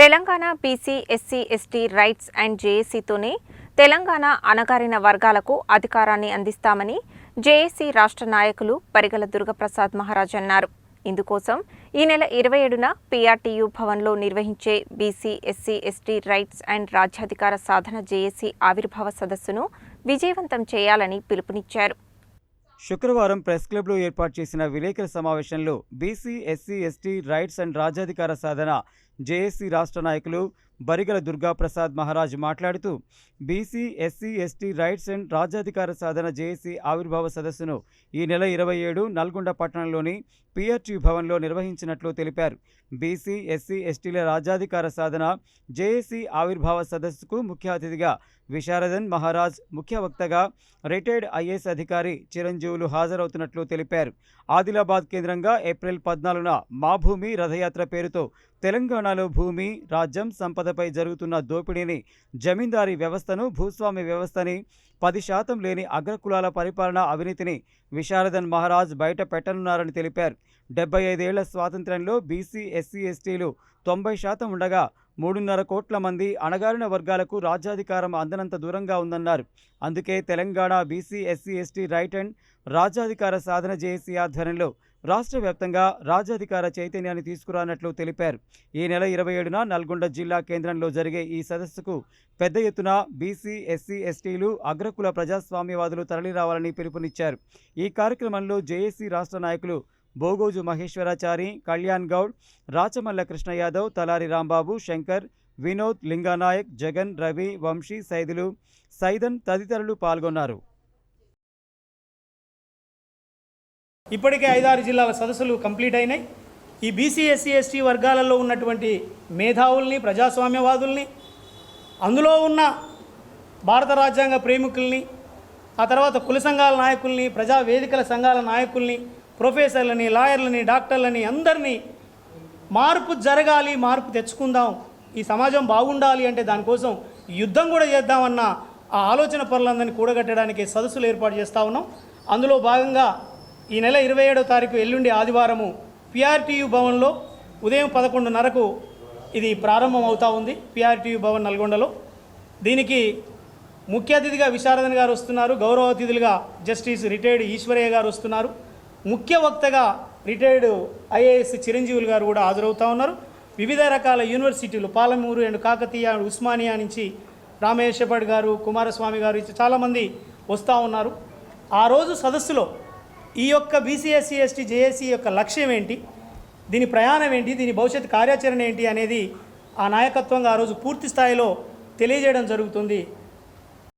Telangana BC SC ST rights and జేఏసీతోనే Telangana అణగారిన వర్గాలకు అధికారాన్ని అందిస్తామని జేఏసీ రాష్ట్ర నాయకులు పరిగల దుర్గప్రసాద్ మహారాజ్ అన్నారు. ఇందుకోసం ఈ నెల ఇరవై ఏడున పీఆర్టీయూ భవన్లో నిర్వహించే BC SC ST rights and రాజ్యాధికార సాధన జేఏసీ ఆవిర్భావ సదస్సును విజయవంతం చేయాలని పిలుపునిచ్చారు. శుక్రవారం ప్రెస్ క్లబ్లో ఏర్పాటు చేసిన విలేకరుల సమావేశంలో BC SC ST rights and రాజ్యాధికార సాధన జేఏసీ రాష్ట్ర నాయకులు బరిగల దుర్గాప్రసాద్ మహారాజ్ మాట్లాడుతూ BC SC ST rights and రాజ్యాధికార సాధన జేఏసీ ఆవిర్భావ సదస్సును ఈ నెల ఇరవై ఏడు నల్గొండ పట్టణంలోని పిఆర్టీ భవన్లో నిర్వహించినట్లు తెలిపారు. బీసీ ఎస్సీ ఎస్టీల రాజ్యాధికార సాధన జేఏసీ ఆవిర్భావ సదస్సుకు ముఖ్య అతిథిగా విశారదన్ మహారాజ్ ముఖ్య వక్తగా రిటైర్డ్ ఐఏఎస్ అధికారి చిరంజీవులు హాజరవుతున్నట్లు తెలిపారు. ఆదిలాబాద్ కేంద్రంగా ఏప్రిల్ పద్నాలుగున మా భూమి రథయాత్ర పేరుతో తెలంగాణలో భూమి రాజ్యం సంపదపై జరుగుతున్న దోపిడీని జమీందారీ వ్యవస్థను భూస్వామి వ్యవస్థని పది శాతం లేని అగ్రకులాల పరిపాలన అవినీతిని విశారదన్ మహారాజ్ బయట పెట్టనున్నారని తెలిపారు. డెబ్బై ఐదేళ్ళ స్వాతంత్రంలో బీసీ ఎస్సీ ఎస్టీలు తొంభై శాతం ఉండగా మూడున్నర కోట్ల మంది అణగారిన వర్గాలకు రాజ్యాధికారం అందనంత దూరంగా ఉందన్నారు. అందుకే Telangana BC SC ST right and రాజ్యాధికార సాధన జేఏసీ ఆధ్వర్యంలో రాష్ట్ర వ్యాప్తంగా రాజ్యాధికార చైతన్యాన్ని తీసుకురానట్లు తెలిపారు. ఈ నెల ఇరవై ఏడున నల్గొండ జిల్లా కేంద్రంలో జరిగే ఈ సదస్సుకు పెద్ద ఎత్తున బీసీ ఎస్సీ ఎస్టీలు అగ్రకుల ప్రజాస్వామ్యవాదులు తరలిరావాలని పిలుపునిచ్చారు. ఈ కార్యక్రమంలో జేఏసీ రాష్ట్ర నాయకులు బోగోజు మహేశ్వరాచారి కళ్యాణ్ గౌడ్ రాచమల్ల కృష్ణ యాదవ్ తలారి రాంబాబు శంకర్ వినోద్ లింగానాయక్ జగన్ రవి వంశీ సైదులు సైదన్ తదితరులు పాల్గొన్నారు. ఇప్పటికే ఐదారు జిల్లాల సదస్సులు కంప్లీట్ అయినాయి. ఈ బీసీ ఎస్సీ ఎస్టీ వర్గాలలో ఉన్నటువంటి మేధావుల్ని ప్రజాస్వామ్యవాదుల్ని అందులో ఉన్న భారత రాజ్యాంగ ప్రేమికుల్ని ఆ తర్వాత కుల సంఘాల నాయకుల్ని ప్రజా వేదికల సంఘాల నాయకుల్ని ప్రొఫెసర్లని లాయర్లని డాక్టర్లని అందరినీ మార్పు జరగాలి మార్పు తెచ్చుకుందాం ఈ సమాజం బాగుండాలి అంటే దానికోసం యుద్ధం కూడా చేద్దామన్న ఆ ఆలోచన పనులందరినీ కూడగట్టడానికి సదస్సులు ఏర్పాటు చేస్తూ ఉన్నాం. అందులో భాగంగా ఈ నెల ఇరవై ఏడో తారీఖు ఎల్లుండి ఆదివారము పిఆర్టీయు భవన్లో ఉదయం పదకొండున్నరకు ఇది ప్రారంభం అవుతూ ఉంది. పిఆర్టీయు భవన్ నల్గొండలో. దీనికి ముఖ్య అతిథిగా విశారదన్ గారు వస్తున్నారు. గౌరవ అతిథులుగా జస్టిస్ రిటైర్డ్ ఈశ్వరయ్య గారు వస్తున్నారు. ముఖ్య వక్తగా రిటైర్డ్ ఐఏఎస్ చిరంజీవులు గారు కూడా హాజరవుతూ ఉన్నారు. వివిధ రకాల యూనివర్సిటీలు పాలమూరు అండ్ కాకతీయ ఉస్మానియా నుంచి రామేశ్వర్ గారు కుమారస్వామి గారు చాలామంది వస్తూ ఉన్నారు. ఆ రోజు సదస్సులో ఈ యొక్క బీసీఎస్సీ ఎస్టీ జేఏసీ యొక్క లక్ష్యం ఏంటి? దీని ప్రయాణం ఏంటి? దీని భవిష్యత్ కార్యాచరణ ఏంటి అనేది ఆ నాయకత్వంగా ఆ రోజు పూర్తి స్థాయిలో తెలియజేయడం జరుగుతుంది.